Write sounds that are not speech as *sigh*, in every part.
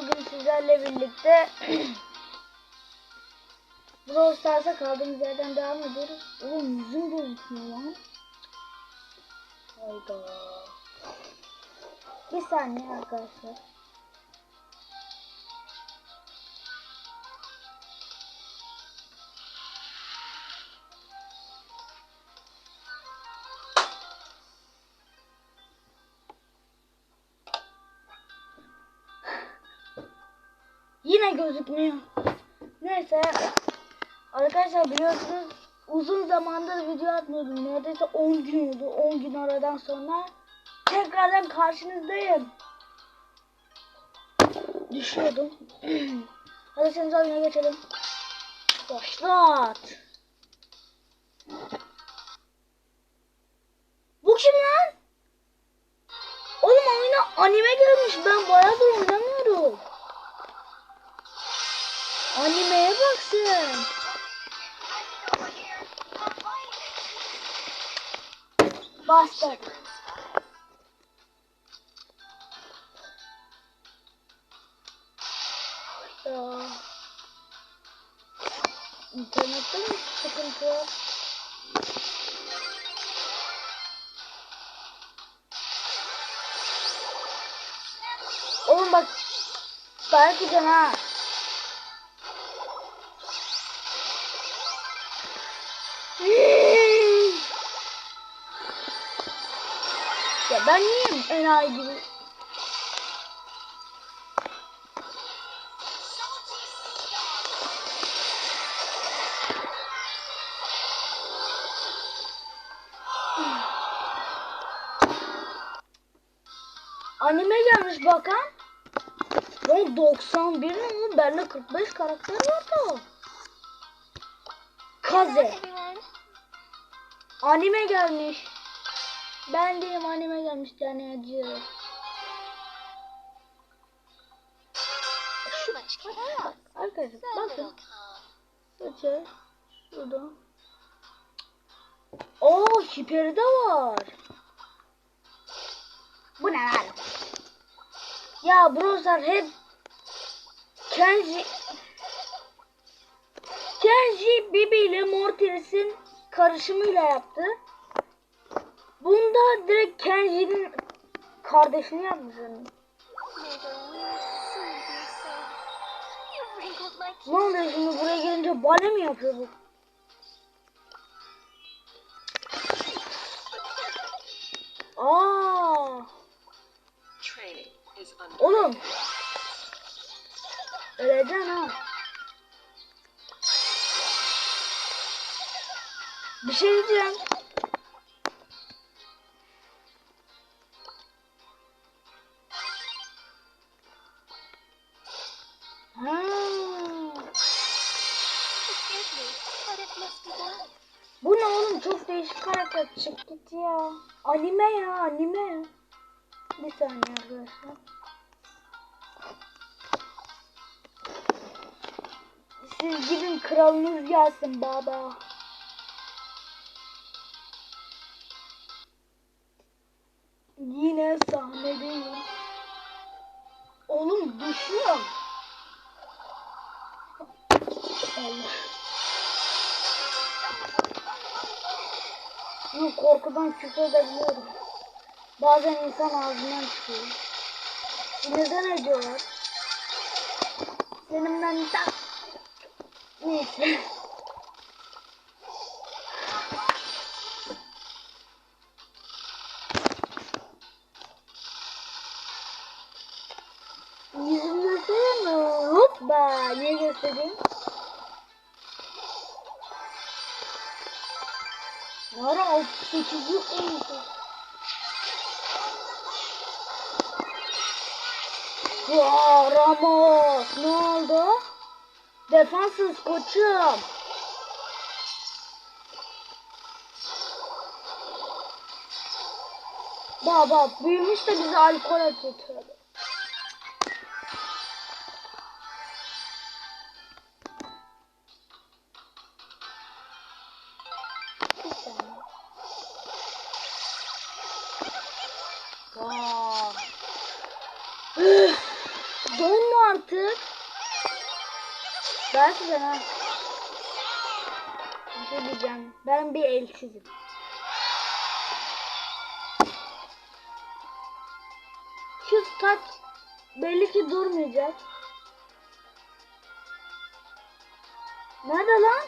Bugün sizlerle birlikte *clears throat* Brawl Stars'a kaldığımız yerden devam ediyoruz. Oğlum yüzüm gözükmüyor lan. Hayda. Bir saniye arkadaşlar. Yine gözükmüyor. Neyse. Arkadaşlar biliyorsunuz uzun zamandır video atmıyordum. Neredeyse 10 gün oldu. 10 gün aradan sonra tekrardan karşınızdayım. Düşüyordum. *clears throat* Şimdi oyuna geçelim. Başlat. Bu kim lan? Oğlum oyuna anime gelmiş. Ben bayağıdır oynamıyorum. Animeye bak sen. Bastard. Ya. İnternette mi sıkıntı var? Oğlum bak. Belki de ha. Ya ben niyeyim enayi gibi? Anime gelmiş bakan. Lan 91 ne oğlum? Bende 45 karakter var da. Kaze. Anime gelmiş. Ben diyeyim anime gelmiş tane acı. Ask? Arkadaşlar bakın. Saçı. Şurada. Oo hiperi de var. Bu ne lan? Ya browser hep Kenji Kenji Bibi ile Mortis'in karışımıyla yaptı. Bunda direkt Kenji'nin kardeşini yapmış. my Ne oluyor şimdi buraya gelince bale mi yapıyor bu? Aa, oğlum. Öleceksin ha. Bir şey diyeceğim. Ha. Bu ne oğlum çok değişik karakter çık git ya. Anime ya anime. Bir saniye arkadaşlar. Siz gidin kralınız gelsin baba. Yine sahnedeyim. Oğlum düşüyor. Allah. Yok korkudan küfür edebiliyorum. Bazen insan ağzından çıkıyor. Neden ediyorlar? Senin ben. Neyse. 68 yok oldu? Ya Ramos ne oldu? Defansız koçum. Baba büyümüş de bizi alkol atıyor. Belki ben ha. Bir şey diyeceğim. Ben bir elsizim. Şu saç belli ki durmayacak. Nerede lan?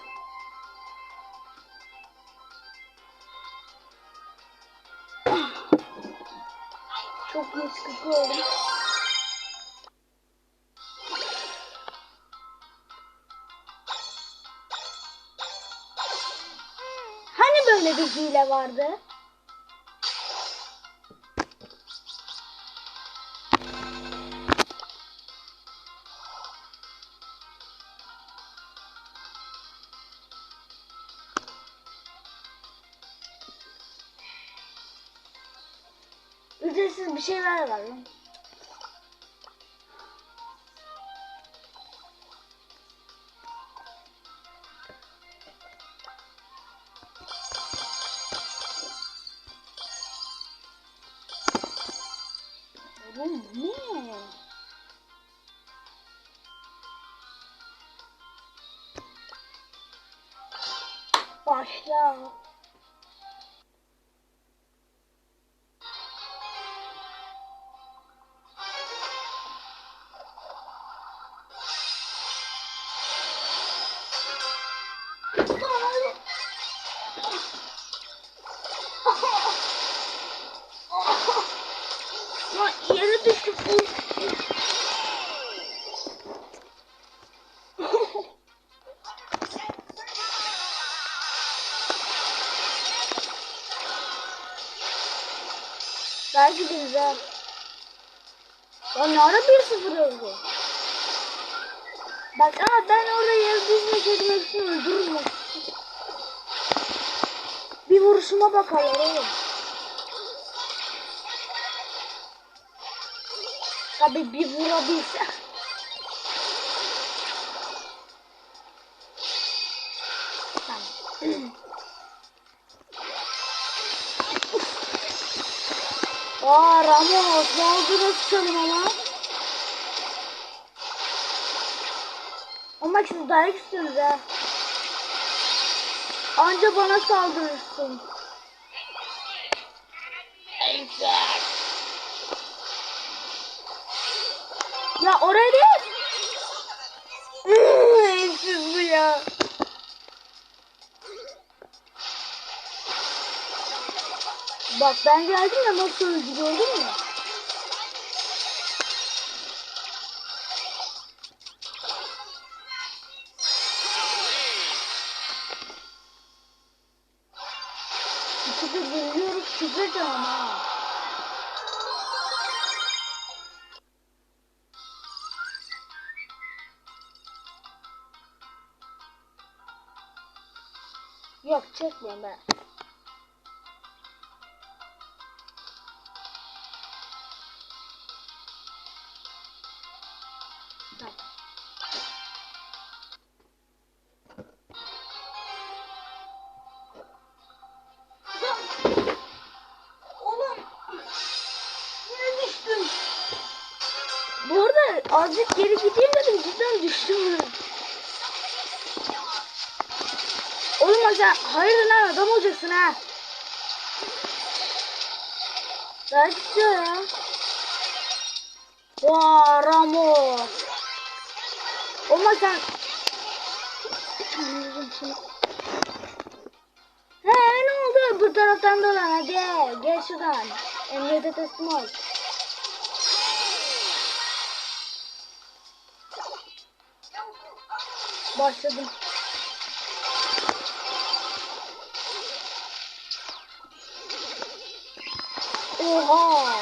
Çok iyi oldu. Böyle bir hile vardı? Ücretsiz bir şeyler var lan. Oğlum Belki güzel. Ya ne ara 1-0 oldu? Bak ama ben orada düşmek etmek için öldürürüm. Bir vuruşuma bakarlar oğlum. Tabi bir vurabilse. Aa Ramos ne oldu nasıl çalım ama? Ama siz dayak istiyorsunuz ha. Anca bana saldırırsın. Ya oraya değil. Evsiz bu ya. Bak ben geldim ya nasıl öldü gördün mü? De geliyoruz çıkacağım ama. Yok çekmiyorum ben. Tamam. Azıcık geri gideyim dedim cidden düştüm. Oğlum sen hayırdır lan adam olacaksın ha. Belki istiyor ya. Vaa Ramos. Oğlum bak sen. He ne oldu? Bu taraftan dolan hadi. Gel şuradan. Emniyete teslim ol. Başladım. Oha!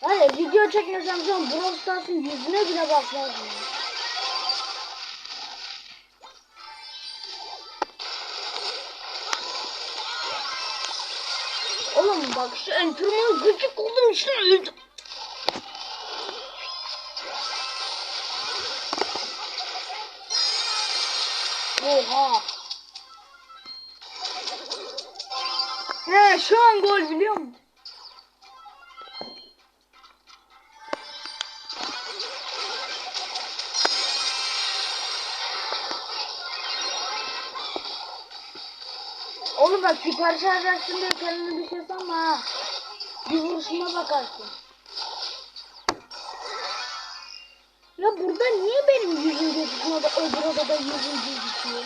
Hayır video çekmesem şu an Brawl Stars'ın yüzüne bile bakmazdım. Bak şu entruma gıcık oldum işte öldüm. Oha. He şu an gol biliyor musun? Oğlum bak süper şarj açtım diye kendini bir şey sanma vuruşuma bakarsın. Ya burada niye benim yüzüm gözükmüyor da öbür odada yüzüm gözüküyor?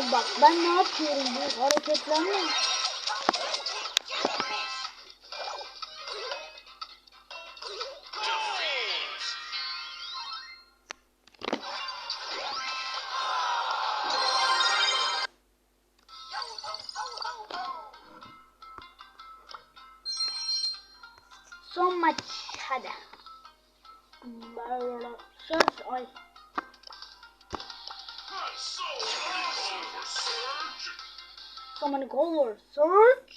Oğlum bak ben ne yapıyorum bu hareketlerle? Son maç hadi. Böyle Search ay. So many colors. Search.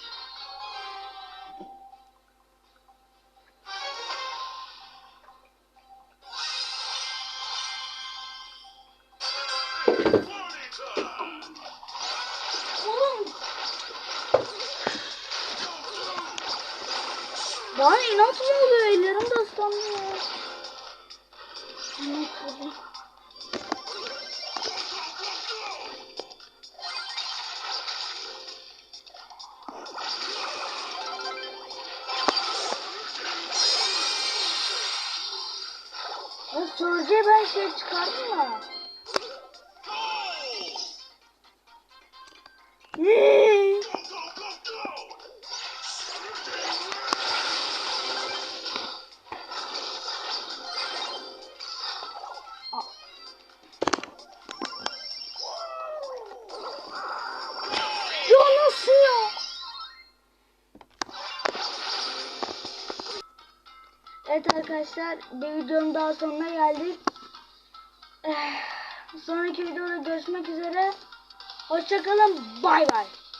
Bana inat mı oluyor? Ellerim de ıslandı Surge'ye ben şey çıkardım ya. Arkadaşlar bir videonun daha sonuna geldik. *sighs* Sonraki videoda görüşmek üzere. Hoşçakalın. Bay bay.